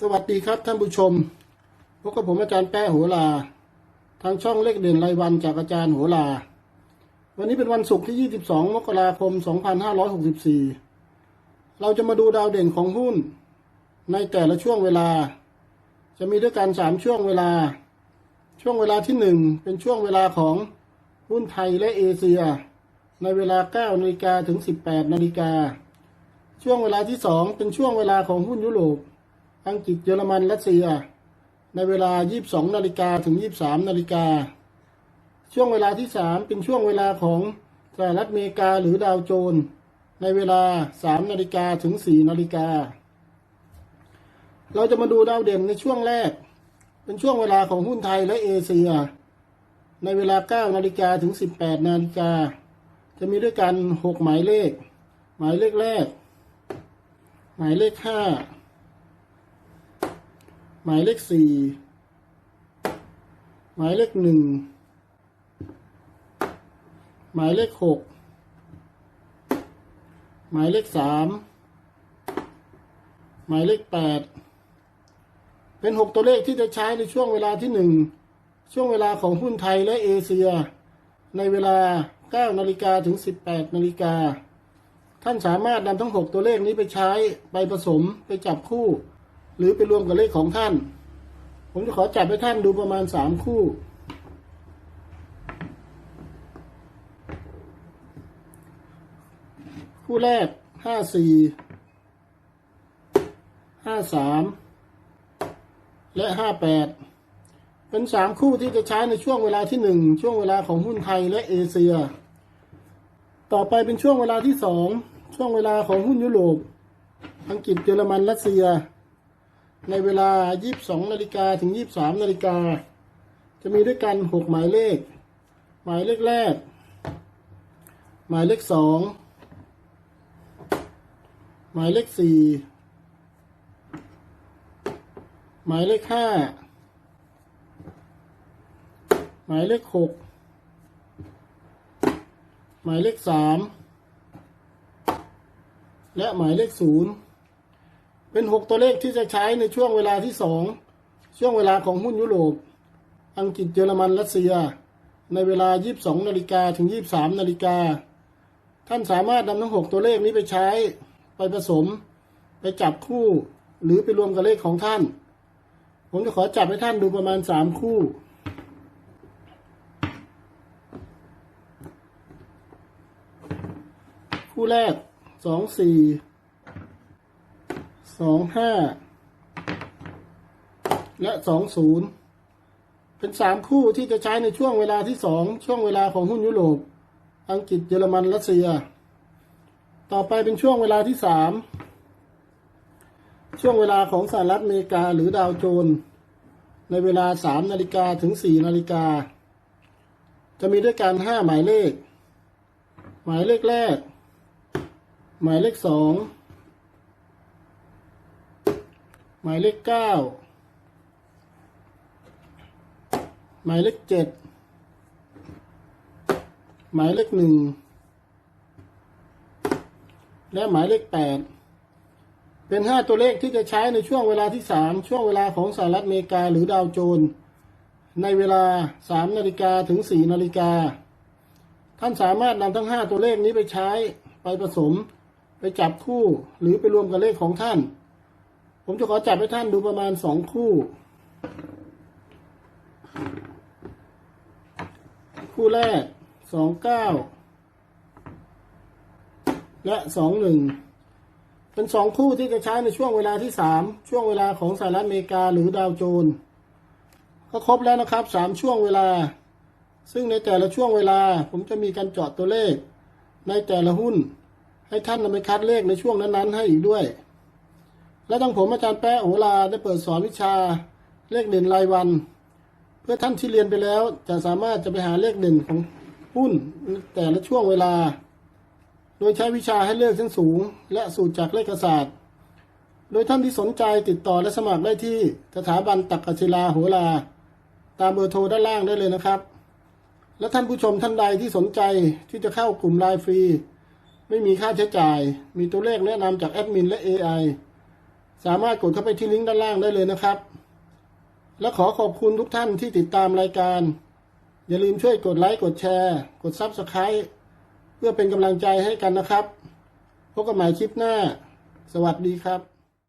สวัสดีครับท่านผู้ชมพบกับผมอาจารย์แป้โหราทางช่องเลขเด่นรายวันจากอาจารย์โหราวันนี้เป็นวันศุกร์ที่ 22 มกราคม 2564 เราจะมาดูดาวเด่นของหุ้น ในแต่ละช่วงเวลา จะมีด้วยกัน 3 ช่วงเวลา ช่วงเวลาที่ 1 เป็นช่วงเวลาของหุ้นไทยและเอเชีย ในเวลา 9นาฬิกาถึง 18นาฬิกาช่วงเวลาที่ 2 เป็นช่วงเวลาของหุ้นยุโรป อังกฤษเยอรมันรัสเซีย ในเวลา 22 นาฬิกาถึง 23 นาฬิกา ช่วงเวลาที่ 3 เป็นช่วงเวลาของสหรัฐอเมริกาหรือดาวโจน ในเวลา 3 นาฬิกาถึง 4 นาฬิกา เราจะมาดูดาวเด่นในช่วงแรก เป็นช่วงเวลาของหุ้นไทยและเอเชีย ในเวลา 9 นาฬิกาถึง 18 นาฬิกา จะมีด้วยกัน 6 หมายเลข หมายเลขแรก หมายเลข 5 หมายเลขสี่หมายเลขหนึ่งหมายเลขหกหมายเลขสามหมายเลขแปดเป็นหกตัวเลขที่จะใช้ในช่วงเวลาที่หนึ่งช่วงเวลาของหุ้นไทยและเอเชีย ในเวลา9นาฬิกาถึง18นาฬิกาท่านสามารถนำทั้ง6ตัวเลขนี้ไปใช้ไปผสมไปจับคู่ หรือไปรวมกับเลขของท่าน ผมจะขอจับให้ท่านดูประมาณ3คู่ คู่แรก54 53และ58เป็น3คู่ที่จะใช้ในช่วงเวลาที่1ช่วงเวลาของหุ้นไทยและเอเชีย ต่อไปเป็นช่วงเวลาที่2ช่วงเวลาของหุ้นยุโรป อังกฤษเยอรมันรัสเซีย ในเวลา 22 นาฬิกาถึง 23 นาฬิกา จะมีด้วยกัน 6 หมายเลข หมายเลขแรก หมายเลขสองหมายเลขสี่หมายเลขห้าหมายเลขหกหมายเลขสามและหมายเลขศูนย์ เป็นหกตัวเลขที่จะใช้ในช่วงเวลาที่สองช่วงเวลาของหุ้นยุโรป อังกฤษเยอรมันรัสเซีย ในเวลา 22นาฬิกาถึง 23นาฬิกาท่านสามารถนำทั้งหกตัวเลขนี้ไปใช้ ไปผสม ไปจับคู่ หรือไปรวมกับเลขของท่าน ผมจะขอจับให้ท่านดูประมาณ 3 คู่ คู่แรกสอง สองห้าและสองศูนย์เป็นสามคู่ที่จะใช้ในช่วงเวลาที่สองช่วงเวลาของหุ้นยุโรป อังกฤษเยอรมันรัสเซีย ต่อไปเป็นช่วงเวลาที่สามช่วงเวลาของสหรัฐอเมริกาหรือดาวโจน ในเวลาสามนาฬิกาถึงสี่นาฬิกา จะมีด้วยกันห้าหมายเลข หมายเลขแรก หมายเลขสอง หมายเลขเก้าหมายเลขเจ็ดหมายเลขหนึ่งและหมายเลขแปดเป็นห้าตัวเลขที่จะใช้ในช่วงเวลาที่สามช่วงเวลาของสหรัฐอเมริกาหรือดาวโจนส์ในเวลาสามนาฬิกาถึงสี่นาฬิกาท่านสามารถนำทั้งห้าตัวเลขนี้ไปใช้ไปผสม ไปจับคู่หรือไปรวมกับเลขของท่าน ผมจะขอจับให้ท่านดูประมาณสองคู่ คู่แรกสองเก้าและสองหนึ่งเป็นสองคู่ที่จะใช้ในช่วงเวลาที่สามช่วงเวลาของสหรัฐอเมริกาหรือดาวโจนส์ก็ครบแล้วนะครับสามช่วงเวลา ซึ่งในแต่ละช่วงเวลา ผมจะมีการเจาะตัวเลข ในแต่ละหุ้น ให้ท่านนำไปคัดเลขในช่วงนั้นๆให้อีกด้วย และทั้งผมอาจารย์แป๊ะโอลาได้เปิดสอนวิชาเลขเด่นรายวัน เพื่อท่านที่เรียนไปแล้ว จะสามารถจะไปหาเลขเด่นของหุ้นแต่ละช่วงเวลา โดยใช้วิชาให้เลือกชั้นสูง และสูตรจากเลขศาสตร์ โดยท่านที่สนใจติดต่อและสมัครได้ที่สถาบันตักกศิลาโหรา ตามเบอร์โทรด้านล่างได้เลยนะครับ และท่านผู้ชมท่านใดที่สนใจที่จะเข้ากลุ่มไลน์ฟรี ไม่มีค่าใช้จ่าย มีตัวเลขแนะนำจากแอดมินและ AI สามารถกดเข้าไปที่ลิงก์ด้านล่างได้เลยนะครับ และขอขอบคุณทุกท่านที่ติดตามรายการ อย่าลืมช่วยกดไลค์กดแชร์ กดซับสไคร b e เพื่อเป็นกำลังใจให้กันนะครับ พบกันใหม่คลิปหน้า สวัสดีครับ